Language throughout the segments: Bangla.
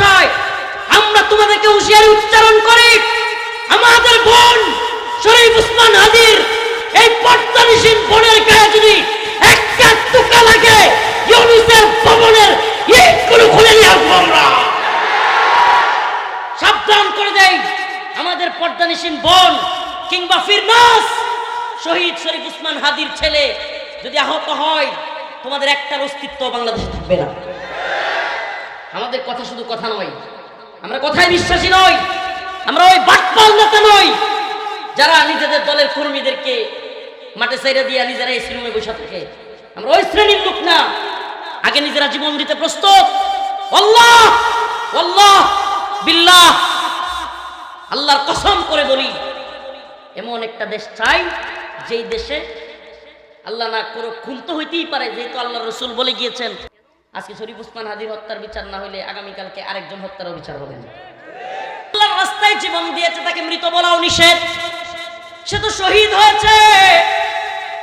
চায় আমরা তোমাদেরকে হুঁশিয়ারি উচ্চারণ করি। আমাদের বোন শরীফ উসমান হাদির এই পর্দানিসীন বোনের গায়ে যদি বোন কিংবা ফিরনাস শহীদ শরীফ উসমান হাদির ছেলে যদি আহত হয়, তোমাদের একটার অস্তিত্ব বাংলাদেশে থাকবে না। আমাদের কথা শুধু কথা নয়। আমরা কথায় বিশ্বাসী নই, আমরা ওই বাটপাল নেতা নই। যারা নিজেদের দলের কর্মীদেরকে মাঠে সাইরা দিয়ে নিজেরা এই শ্রেণি বসে থাকে। আমরা ওই শ্রেণির লোক না। আগে নিজেরা জীবন দিতে প্রস্তুত। আল্লাহ আল্লাহ, বিল্লাহ। আল্লাহর কসম করে বলি, এমন একটা দেশ চাই, যেই দেশে আল্লাহ না করো খুন তো হইতেই পারে, যেহেতু আল্লাহ রসুল বলে গিয়েছেন আজকে শরীফ উসমান হাদির হত্যার বিচার না হলে আগামীকালকে আরেকজন হত্যারও বিচার হবে না। জীবন দিয়েছে, তাকে মৃত বলাও নিষেধ। সে তো শহীদ হয়েছে।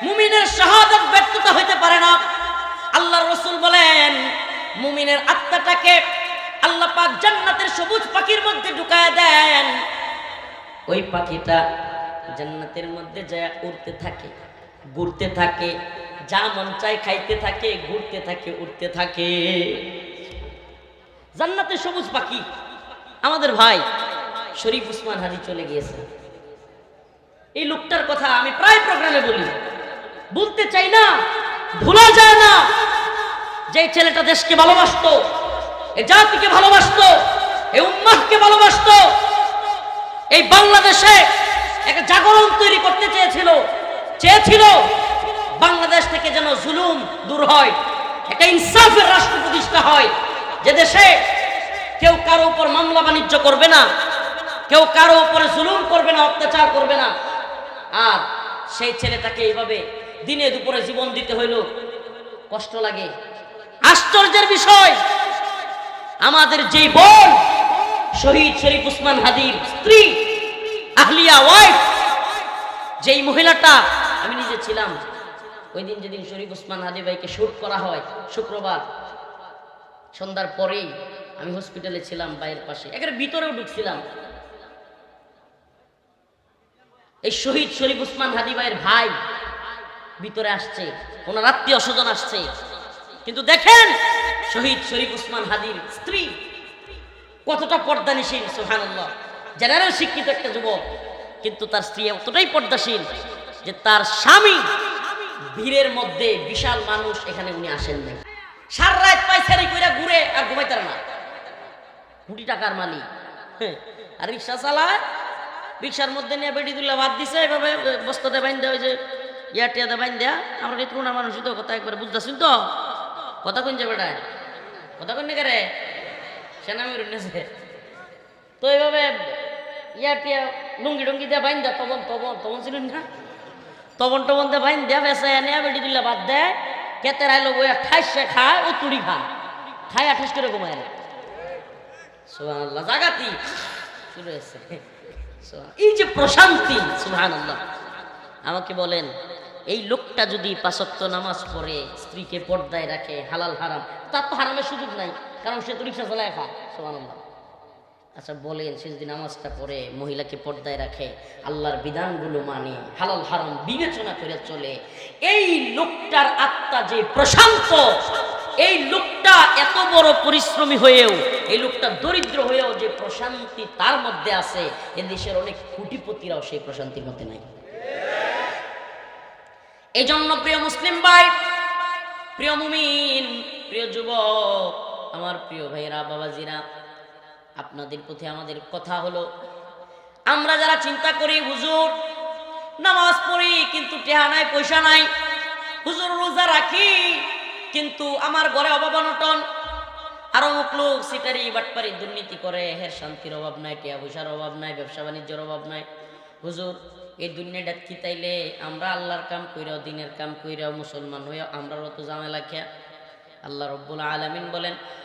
মুমিনের শাহাদাত ব্যর্থতা হইতে পারে না। আল্লাহর রসুল বলেন, মুমিনের আত্মাটাকে আল্লাহ পাক জান্নাতের সবুজ পাখির মধ্যে ঢুকায় দেন। ওই পাখিটা জান্নাতের মধ্যে যায়, উড়তে থাকে, ঘুরতে থাকে যা মন চায় খাইতে থাকে, ঘুরতে থাকে উঠতে থাকে। জান্নাতে সবুজ পাখি। আমাদের ভাই শরীফ উসমান হাজি চলে গিয়েছে। এই লোকটার কথা আমি প্রায় প্রোগ্রামে বলি। বলতে চাই না, ভোলা যায় না যে ছেলেটা দেশকে ভালোবাসতো, এ জাতিকে ভালোবাসতো এই উম্মাহকে ভালোবাসতো। এই বাংলাদেশে একটা জাগরণ তৈরি করতে চেয়েছিল চেয়েছিল বাংলাদেশ থেকে যেন জুলুম দূর হয় একটা ইনসাফের রাষ্ট্র প্রতিষ্ঠা হয়, যে দেশে কেউ কারও উপর মামলা বাণিজ্য করবে না, কেউ কারও উপরে জুলুম করবে না, অত্যাচার করবে না। আর সেই ছেলেটাকে এইভাবে দিনে দুপুরে জীবন দিতে হইল, কষ্ট লাগে। আশ্চর্যের বিষয়, আমাদের যে বোন, শহীদ শরীফ উসমান হাদির স্ত্রী, আহলিয়া ওয়াইফ, যেই মহিলাটা, আমি নিজে ছিলাম ওই দিন যেদিন শরীফ উসমান হাদি ভাইকে শুট করা হয়, শুক্রবার, সন্ধ্যার পরেই আমি হসপিটালে ছিলাম বাইরের পাশে। একেবারে ভিতরেও ঢুকছিলাম। এই শহীদ শরীফ উসমান হাদি ভাইয়ের ভাই ভিতরে আসছে, ওনার আত্মীয় স্বজন আসছে। কিন্তু দেখেন, শহীদ শরীফ উসমান হাদির স্ত্রী কতটা পর্দানিশীল সুহানুল্লাহ জেনারেল শিক্ষিত একটা যুবক, কিন্তু তার স্ত্রী এতটাই পর্দাশীল যে তার স্বামী ভিড়ের মধ্যে বিশাল মানুষ এখানে উনি আসেন নাই। সার রাত পাইছারি কইরা ঘুরে আর ঘুমাইতার না। কোটি টাকার মালিক। আর রিক্সা চালায়। রিক্সার মধ্যে নিয়ে বেটি তুলে ভাত দিছে, এভাবে বস্তাতে বাইন দেওয়া যে ইয়াটিয়াতে বাইন দেয়া আমরা কি তরুণা মানুষ তো কথা একবার বুঝতেছেন তো? কথা কোন যাবে বেটায়। কথা কোন রে সেনামি রুনেছে তো এইভাবে ইয়াটিয়া লুঙ্গি টুঙ্গি দিয়ে বাইন দেয় তবন তবন তবন ছিলেন না? তবন টবন দে বাইন দেয়া বেসে এনে বেটি তুলে বাদ দে। কেতে রাইলো বই ঠাইসে খায় ও তুড়ি খা। খায় আঠাশ করে ঘুমায় না সুবহানাল্লাহ, জাগাতি। শুরু হয়েছে। এই যে প্রশান্তি, সুবহানাল্লাহ। আমাকে বলেন, এই লোকটা যদি পাঁচত্ব নামাজ পড়ে, স্ত্রীকে পর্দায় রাখে, হালাল হারাম, তার তো হারামের সুযোগ নাই, কারণ সে তো রিক্সা চালায় খা, সুবহানাল্লাহ। আচ্ছা বলেন, সে যদি নামাজটা পড়ে, মহিলাকে পর্দায় রাখে, আল্লাহর বিধানগুলো মানে হালাল, হারাম বিবেচনা করে চলে, এই লোকটার আত্মা যে প্রশান্ত, এই লোকটা এত বড় পরিশ্রমী হয়েও, এই লোকটা দরিদ্র হয়েও যে প্রশান্তি তার মধ্যে আছে, এ দেশের অনেক কুটিপতিরাও সেই প্রশান্তির মধ্যে নাই। এই জন্য প্রিয় মুসলিম ভাই, প্রিয় মুমিন, প্রিয় যুবক, আমার প্রিয় ভাইয়েরা, বাবাজিরা আপনাদের প্রতি আমাদের কথা হলো, আমরা যারা চিন্তা করি, হুজুর, নামাজ পড়ি, কিন্তু টেহা নাই, পয়সা নাই, হুজুর রোজা রাখি, কিন্তু আমার ঘরে অভাব অনটন, আরও মুখ লোক সিটারি, বাটপারি দুর্নীতি করে, হের শান্তির অভাব নাই টিয়া পয়সার অভাব নাই, ব্যবসা বাণিজ্যের অভাব নাই। হুজুর, এই দুনিয়াটা কি তাইলে? আমরা আল্লাহর কাম কইরাও, দিনের কাম কইরাও, মুসলমান হইয়া আমরা অত ঝামেলা খেয়া। আল্লাহ রব্বুল আলামিন বলেন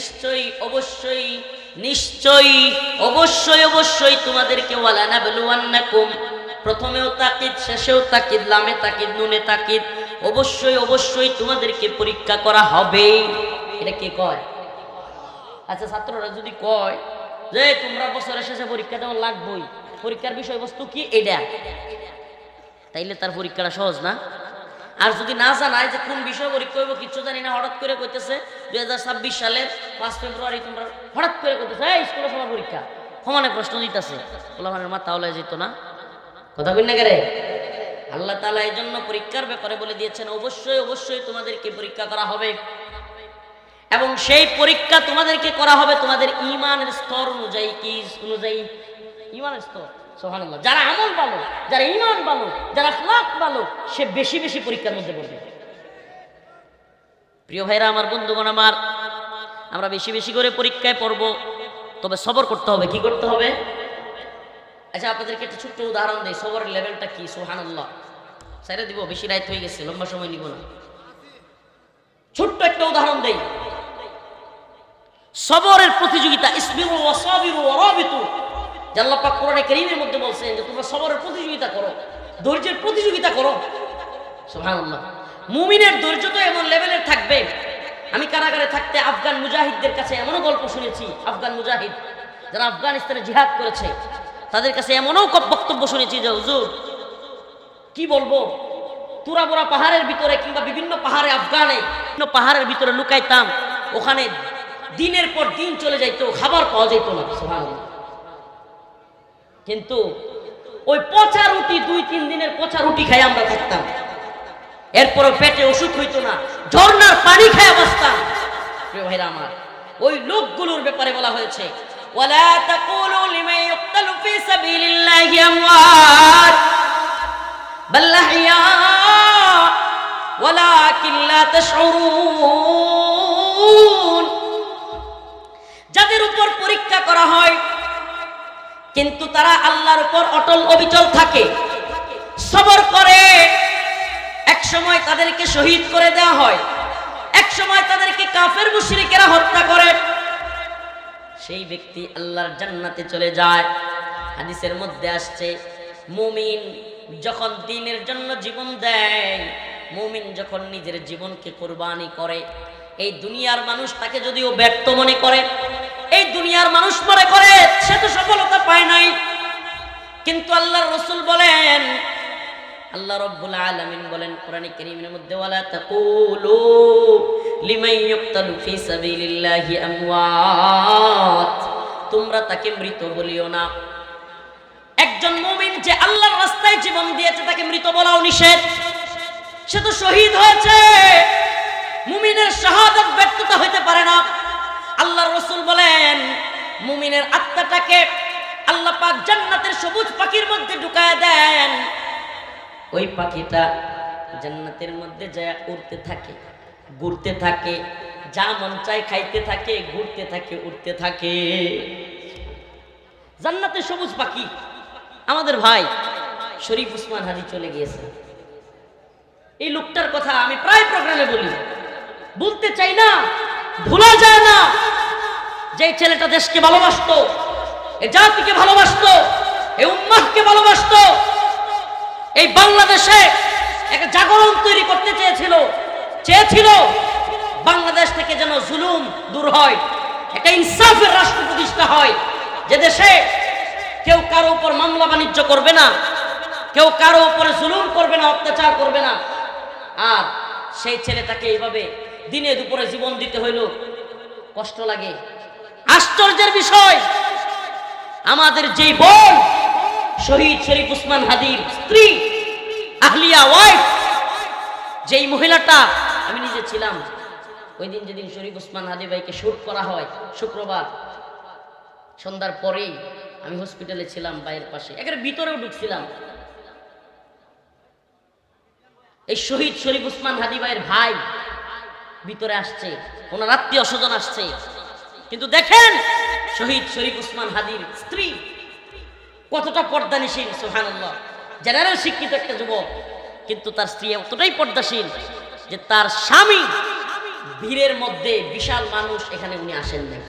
নিশ্চয়ই, অবশ্যই নিশ্চয়ই, অবশ্যই অবশ্যই তোমাদেরকে ওয়ালা নাবলুয়ান্নাকুম প্রথমেও তাকিদ, শেষেও তাকিদ, লামে তাকিদ, নুনে তাকিদ। অবশ্যই অবশ্যই তোমাদেরকে পরীক্ষা করা হবে। এটা কে কয়? আচ্ছা ছাত্ররা যদি কয় যে তোমরা বছরের শেষে পরীক্ষা দেওয়া লাগবই, পরীক্ষার বিষয়বস্তু কি? এটা তাইলে তার পরীক্ষাটা সহজ না? আর যদি না জানায় যে কোন বিষয় পরীক্ষা হইব, কিচ্ছু জানি না, হঠাৎ করে কইতেছে, দুই হাজার ছাব্বিশ সালের পাঁচ ফেব্রুয়ারি তোমরা হঠাৎ করে কইতেছে, এই, স্কুলে সবার পরীক্ষা। সমানে প্রশ্ন দিতেছে। ওলামানের মাথা হলে যেত না। কথা বলি না কেরে? আল্লাহ তালা এই জন্য পরীক্ষার ব্যাপারে বলে দিয়েছেন, অবশ্যই অবশ্যই তোমাদেরকে পরীক্ষা করা হবে। এবং সেই পরীক্ষা তোমাদেরকে করা হবে তোমাদের ইমানের স্তর অনুযায়ী, কি অনুযায়ী? ইমানের স্তর। সোহানুল্লাহ যারা আমল ভালো, যারা ইমান ভালো, যারা ফ্লাক ভালো, সে বেশি বেশি পরীক্ষার মধ্যে পড়বে। প্রিয় ভাইরা, আমার বন্ধুগণ আমার, আমরা বেশি বেশি করে পরীক্ষায় পড়ব, তবে সবর করতে হবে, কি করতে হবে? আচ্ছা আপনাদেরকে একটা ছোট্ট উদাহরণ দিই, সবরের লেভেলটা কি? সোহানুল্লাহ সাইরে দিব, বেশি রাত হয়ে গেছে, লম্বা সময় নিব না। ছোট্ট একটা উদাহরণ দেই। সবরের প্রতিযোগিতা আল্লাহ পাক কোরআনে কারীমের মধ্যে বলছেন যে, তোমরা সবরের প্রতিযোগিতা করো, ধৈর্যের প্রতিযোগিতা করো। মুমিনের ধৈর্য তো এমন লেভেলের থাকবে। আমি কারাগারে থাকতে আফগান মুজাহিদদের কাছে এমনও গল্প শুনেছি, আফগান মুজাহিদ, যারা আফগানিস্তানে জিহাদ করেছে, তাদের কাছে এমনও বক্তব্য শুনেছি যে, হুজুর, কি বলব? তুরাবোরা পাহাড়ের ভিতরে কিংবা বিভিন্ন পাহাড়ে আফগানে, বিভিন্ন পাহাড়ের ভিতরে লুকাইতাম, ওখানে দিনের পর দিন চলে যাইতো, খাবার পাওয়া যেত না। সুবহানাল্লাহ। কিন্তু ওই পচা রুটি, দুই, তিন দিনের পচা রুটি খাই আমরা থাকতাম। এরপরও পেটে ওষুধ হইতো না, ঝর্ণার পানি খায় বাঁচতাম প্রিয় ভাইরা আমার, ওই লোকগুলোর ব্যাপারে বলা হয়েছে যাদের উপর পরীক্ষা করা হয় কিন্তু তারা আল্লাহর উপর অটল অবিচল থাকে। সবর করে, এক সময় তাদেরকে শহীদ করে দেওয়া হয়। এক সময় তাদেরকে কাফের মুশরিকেরা হত্যা করে। সেই ব্যক্তি আল্লাহর জান্নাতে চলে যায়। হাদিসের মধ্যে আসছে, মুমিন যখন দিনের জন্য জীবন দেয়, মুমিন যখন নিজের জীবনকে কোরবানি করে, এই দুনিয়ার মানুষ তাকে যদিও ব্যর্থ মনে করে এই দুনিয়ার মানুষ মনে করে, সে তো সফলতা পায় নাই। কিন্তু আল্লাহর রসুল বলেন, আল্লাহ রব্বুল আলামিন বলেন কোরআনে কারীমের মধ্যে, ওয়ালা তাকুলু লিমান ইউক্তালু ফি সাবিলিল্লাহি আমওয়াত। তোমরা তাকে মৃত বলিও না। একজন মুমিন যে আল্লাহর রাস্তায় জীবন দিয়েছে, তাকে মৃত বলাও নিষেধ। সে তো শহীদ হয়েছে। মুমিনের শাহাদাত ব্যর্থতা হইতে পারে না। আল্লাহর রসুল বলেন, মুমিনের আত্মাটাকে আল্লাহ পাক জান্নাতের সবুজ পাখির মধ্যে ঢুকায় দেন। ওই পাখিটা জান্নাতের মধ্যে যায়, উড়তে থাকে, ঘুরতে থাকে, যা মন চায় খাইতে থাকে, ঘুরতে থাকে উঠতে থাকে। জান্নাতের সবুজ পাখি আমাদের ভাই শরীফ উসমান হাজি চলে গিয়েছে। এই লোকটার কথা আমি প্রায় প্রোগ্রামে বলি। বলতে চাই না যে ছেলেটা দেশকে ভালোবাসতো, এ জাতিকে ভালোবাসতো এই উম্মাহকে ভালোবাসতো, এই বাংলাদেশে একটা জাগরণ তৈরি করতে চেয়েছিল চেয়েছিল বাংলাদেশ থেকে যেন জুলুম দূর হয়, একটা ইনসাফের রাষ্ট্র প্রতিষ্ঠা হয়, যে দেশে কেউ কারও উপর মামলা বাণিজ্য করবে না, কেউ কারও উপরে জুলুম করবে না, অত্যাচার করবে না। আর সেই ছেলেটাকে এইভাবে দিনে দুপুরে জীবন দিতে হইল, কষ্ট লাগে। আশ্চর্যের বিষয়, আমাদের যেই বোন, শহীদ শরীফ উসমান হাদির স্ত্রী, আহলিয়া ওয়াইফ, যেই মহিলাটা, আমি নিজে ছিলাম, ওই দিন যেদিন শরীফ উসমান হাদি ভাইকে শুট করা হয়, শুক্রবার, সন্ধ্যার পরেই আমি হসপিটালে ছিলাম বাইরের পাশে, একেবারে ভিতরেও ঢুকছিলাম। এই শহীদ শরীফ উসমান হাদি ভাইয়ের ভাই ভিতরে আসছে, ওনার আত্মীয় স্বজন আসছে কিন্তু দেখেন, শহীদ শরীফ উসমান হাদির স্ত্রী কতটা পর্দানিশীল সোহানুল্লাহ জেনারেল শিক্ষিত একটা যুবক, কিন্তু তার স্ত্রী অতটাই পর্দাশীল যে তার স্বামী ভিড়ের মধ্যে বিশাল মানুষ এখানে উনি আসেন নাই।